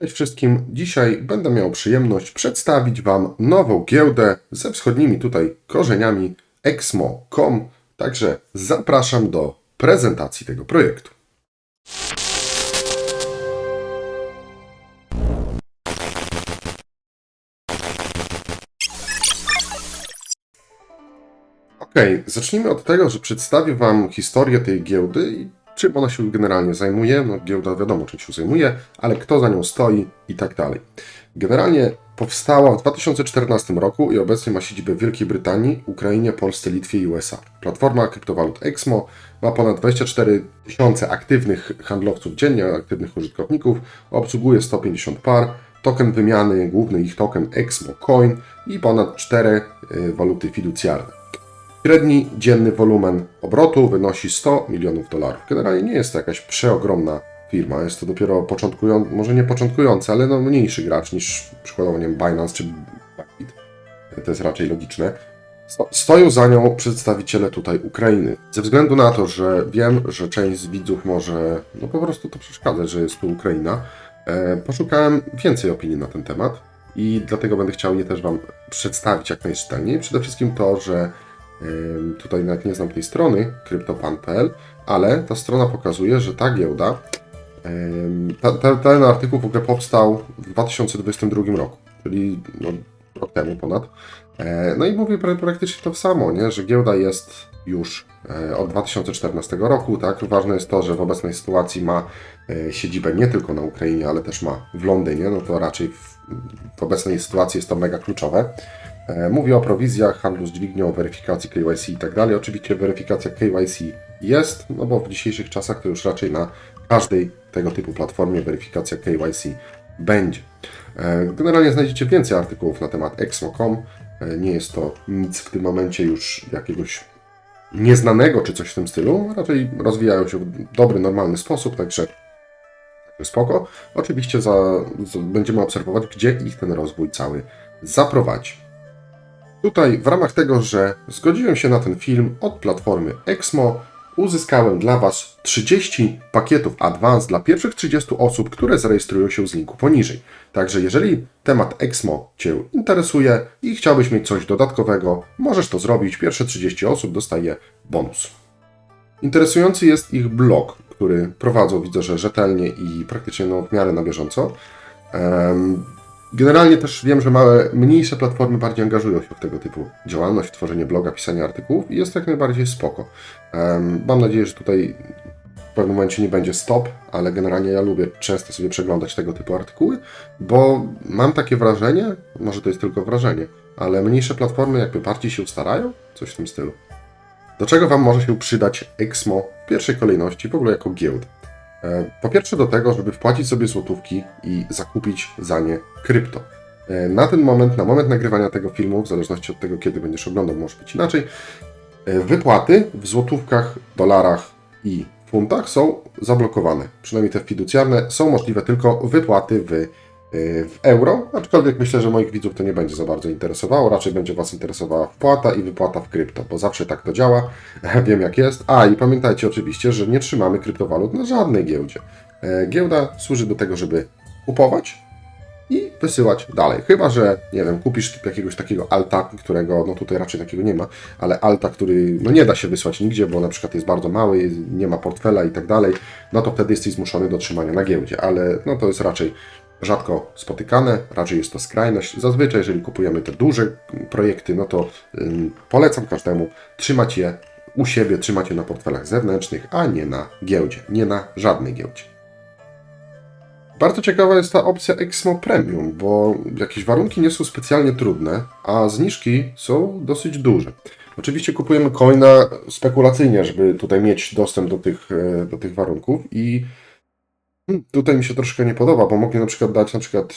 Cześć wszystkim. Dzisiaj będę miał przyjemność przedstawić Wam nową giełdę ze wschodnimi tutaj korzeniami exmo.com. Także zapraszam do prezentacji tego projektu. Okej, zacznijmy od tego, że przedstawię Wam historię tej giełdy i czym ona się generalnie zajmuje. No, giełda wiadomo, czym się zajmuje, ale kto za nią stoi i tak dalej. Generalnie powstała w 2014 roku i obecnie ma siedzibę w Wielkiej Brytanii, Ukrainie, Polsce, Litwie i USA. Platforma kryptowalut Exmo ma ponad 24 tysiące aktywnych handlowców dziennie, aktywnych użytkowników, obsługuje 150 par, token wymiany, główny ich token Exmo Coin i ponad 4 y, waluty fiducjarne. Średni dzienny wolumen obrotu wynosi 100 milionów dolarów. Generalnie nie jest to jakaś przeogromna firma, jest to dopiero początkujący, może nie początkujący, ale no mniejszy gracz niż przykładowo nie wiem, Binance czy Bybit. To jest raczej logiczne. Sto- Stoją za nią przedstawiciele tutaj Ukrainy. Ze względu na to, że wiem, że część z widzów może no po prostu to przeszkadzać, że jest tu Ukraina, e, poszukałem więcej opinii na ten temat i dlatego będę chciał je też Wam przedstawić jak najczytelniej. Przede wszystkim to, że Tutaj nawet nie znam tej strony, cryptopan.pl, ale ta strona pokazuje, że ta giełda, ten artykuł w ogóle powstał w 2022 roku, czyli no, rok temu ponad. E, No i mówię pra- praktycznie to samo, nie? że giełda jest już e, od 2014 roku. Tak? Ważne jest to, że w obecnej sytuacji ma e, siedzibę nie tylko na Ukrainie, ale też ma w Londynie. No to raczej w, w obecnej sytuacji jest to mega kluczowe. E, Mówię o prowizjach, handlu z dźwignią, weryfikacji KYC i tak dalej. Oczywiście weryfikacja KYC jest, no bo w dzisiejszych czasach to już raczej na każdej tego typu platformie weryfikacja KYC będzie. E, Generalnie znajdziecie więcej artykułów na temat Exmo.com. E, Nie jest to nic w tym momencie już jakiegoś nieznanego czy coś w tym stylu. Raczej rozwijają się w dobry, normalny sposób, także spoko. Oczywiście za, za, będziemy obserwować, gdzie ich ten rozwój cały zaprowadzi. Tutaj w ramach tego, że zgodziłem się na ten film od platformy Exmo, uzyskałem dla Was 30 pakietów Advance dla pierwszych 30 osób, które zarejestrują się z linku poniżej. Także jeżeli temat Exmo Cię interesuje i chciałbyś mieć coś dodatkowego, możesz to zrobić. Pierwsze 30 osób dostaje bonus. Interesujący jest ich blog, który prowadzą, widzę, że rzetelnie i praktycznie no, w miarę na bieżąco. Generalnie też wiem, że małe, mniejsze platformy bardziej angażują się w tego typu działalność, tworzenie bloga, pisanie artykułów i jest jak najbardziej spoko. Em, Mam nadzieję, że tutaj w pewnym momencie nie będzie stop, ale generalnie ja lubię często sobie przeglądać tego typu artykuły, bo mam takie wrażenie, może to jest tylko wrażenie, ale mniejsze platformy jakby bardziej się starają, coś w tym stylu. Do czego Wam może się przydać Exmo w pierwszej kolejności, w ogóle jako giełda? E, Po pierwsze do tego, żeby wpłacić sobie złotówki i zakupić za nie krypto. E, Na ten moment, na moment nagrywania tego filmu, w zależności od tego, kiedy będziesz oglądał, może być inaczej, e, wypłaty w złotówkach, dolarach i funtach są zablokowane. Przynajmniej te fiducjarne są możliwe tylko wypłaty w, w euro, aczkolwiek myślę, że moich widzów to nie będzie za bardzo interesowało. Raczej będzie Was interesowała wpłata i wypłata w krypto, bo zawsze tak to działa. Wiem jak jest. A i pamiętajcie oczywiście, że nie trzymamy kryptowalut na żadnej giełdzie. E, Giełda służy do tego, żeby kupować i wysyłać dalej. Chyba, że nie wiem, kupisz jakiegoś takiego alta, którego, no tutaj raczej takiego nie ma, ale alta, który no nie da się wysłać nigdzie, bo na przykład jest bardzo mały, nie ma portfela i tak dalej, no to wtedy jesteś zmuszony do trzymania na giełdzie, ale no to jest raczej rzadko spotykane, raczej jest to skrajność. Zazwyczaj, jeżeli kupujemy te duże projekty, no to polecam każdemu trzymać je u siebie, trzymać je na portfelach zewnętrznych, a nie na giełdzie, nie na żadnej giełdzie. Bardzo ciekawa jest ta opcja Exmo Premium, bo jakieś warunki nie są specjalnie trudne, a zniżki są dosyć duże. Oczywiście kupujemy coina spekulacyjnie, żeby tutaj mieć dostęp do tych, e, do tych warunków i tutaj mi się troszkę nie podoba, bo mogli na przykład dać na przykład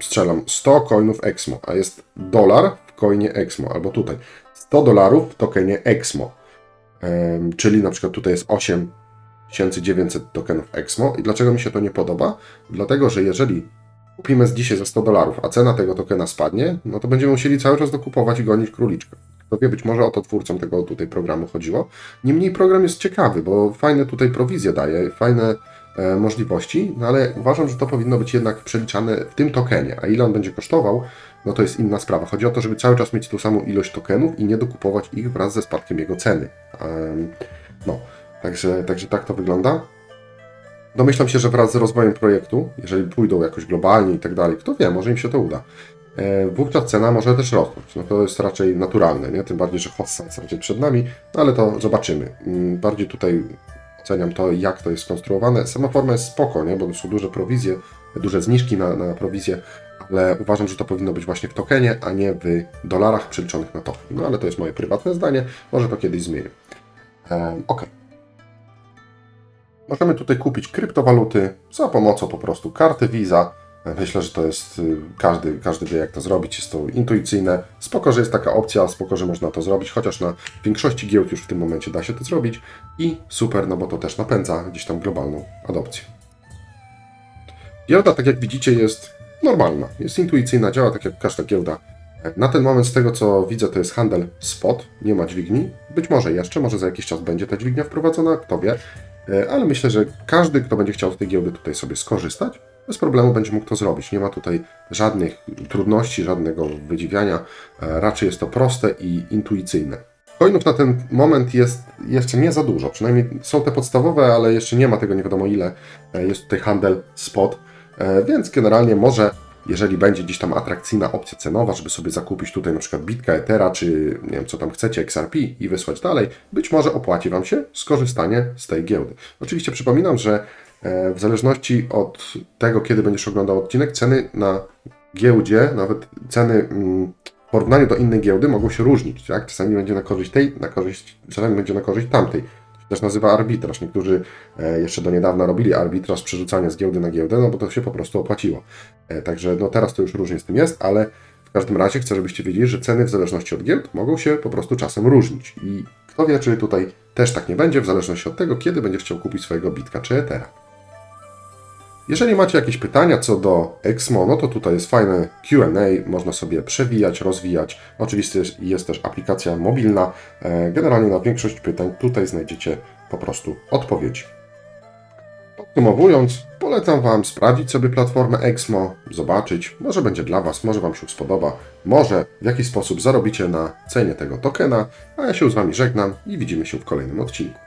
strzelam 100 coinów Exmo, a jest dolar w coinie Exmo, albo tutaj 100 dolarów w tokenie Exmo. Em, czyli na przykład tutaj jest 8900 tokenów Exmo. I dlaczego mi się to nie podoba? Dlatego, że jeżeli kupimy z dzisiaj za 100 dolarów, a cena tego tokena spadnie, no to będziemy musieli cały czas dokupować i gonić króliczkę. Kto wie, być może o to twórcom tego tutaj programu chodziło. Niemniej program jest ciekawy, bo fajne tutaj prowizje daje, fajne możliwości, no ale uważam, że to powinno być jednak przeliczane w tym tokenie, a ile on będzie kosztował, no to jest inna sprawa. Chodzi o to, żeby cały czas mieć tą samą ilość tokenów i nie dokupować ich wraz ze spadkiem jego ceny. No, także, także tak to wygląda. Domyślam się, że wraz z rozwojem projektu, jeżeli pójdą jakoś globalnie i tak dalej, kto wie, może im się to uda. E, Wówczas cena może też rosnąć. No to jest raczej naturalne, nie? Tym bardziej, że hossa jest przed nami, no ale to zobaczymy. Mm, Bardziej tutaj oceniam to, jak to jest skonstruowane. Sama forma jest spoko, nie? Bo to są duże prowizje, duże zniżki na, na prowizję, ale uważam, że to powinno być właśnie w tokenie, a nie w dolarach przeliczonych na token. No ale to jest moje prywatne zdanie, może to kiedyś zmienię. Ok. Możemy tutaj kupić kryptowaluty za pomocą po prostu karty Visa. Myślę, że to jest, y, każdy, każdy wie jak to zrobić, jest to intuicyjne. Spoko, że jest taka opcja, spoko, że można to zrobić, chociaż na większości giełd już w tym momencie da się to zrobić. I super, no bo to też napędza gdzieś tam globalną adopcję. Giełda, tak jak widzicie, jest normalna, jest intuicyjna, działa tak jak każda giełda. Na ten moment, z tego co widzę, to jest handel spot, nie ma dźwigni. Być może jeszcze, może za jakiś czas będzie ta dźwignia wprowadzona, kto wie. E, Ale myślę, że każdy, kto będzie chciał z tej giełdy tutaj sobie skorzystać, bez problemu będzie mógł to zrobić. Nie ma tutaj żadnych trudności, żadnego wydziwiania. E, Raczej jest to proste i intuicyjne. Coinów na ten moment jest jeszcze nie za dużo. Przynajmniej są te podstawowe, ale jeszcze nie ma tego nie wiadomo ile. E, Jest tutaj handel spot, E, więc generalnie może, jeżeli będzie gdzieś tam atrakcyjna opcja cenowa, żeby sobie zakupić tutaj na przykład bitka Ethera, czy nie wiem co tam chcecie, XRP i wysłać dalej, być może opłaci Wam się skorzystanie z tej giełdy. Oczywiście przypominam, że w zależności od tego, kiedy będziesz oglądał odcinek, ceny na giełdzie, nawet ceny mm, w porównaniu do innej giełdy mogą się różnić. Tak? Czasami będzie na korzyść tej, na korzyść, czasami będzie na korzyść tamtej. To się też nazywa arbitraż. Niektórzy e, jeszcze do niedawna robili arbitraż, przerzucania z giełdy na giełdę, no bo to się po prostu opłaciło. E, Także no teraz to już różnie z tym jest, ale w każdym razie chcę, żebyście wiedzieli, że ceny w zależności od giełd mogą się po prostu czasem różnić. I kto wie, czy tutaj też tak nie będzie, w zależności od tego, kiedy będziesz chciał kupić swojego bitka czy Ethera. Jeżeli macie jakieś pytania co do Exmo, no to tutaj jest fajne Q&A, można sobie przewijać, rozwijać. Oczywiście jest- też aplikacja mobilna. E, Generalnie na większość pytań tutaj znajdziecie po prostu odpowiedzi. Podsumowując, polecam Wam sprawdzić sobie platformę Exmo, zobaczyć, może będzie dla Was, może Wam się spodoba, może w jakiś sposób zarobicie na cenie tego tokena, a ja się z Wami żegnam i widzimy się w kolejnym odcinku.